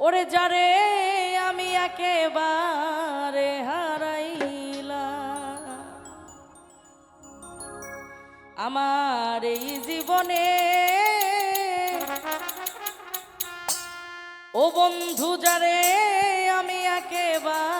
ওরে যারে আমি একেবারে হারাইলাম। আমার এই জীবনে ও বন্ধু যারে আমি একেবারে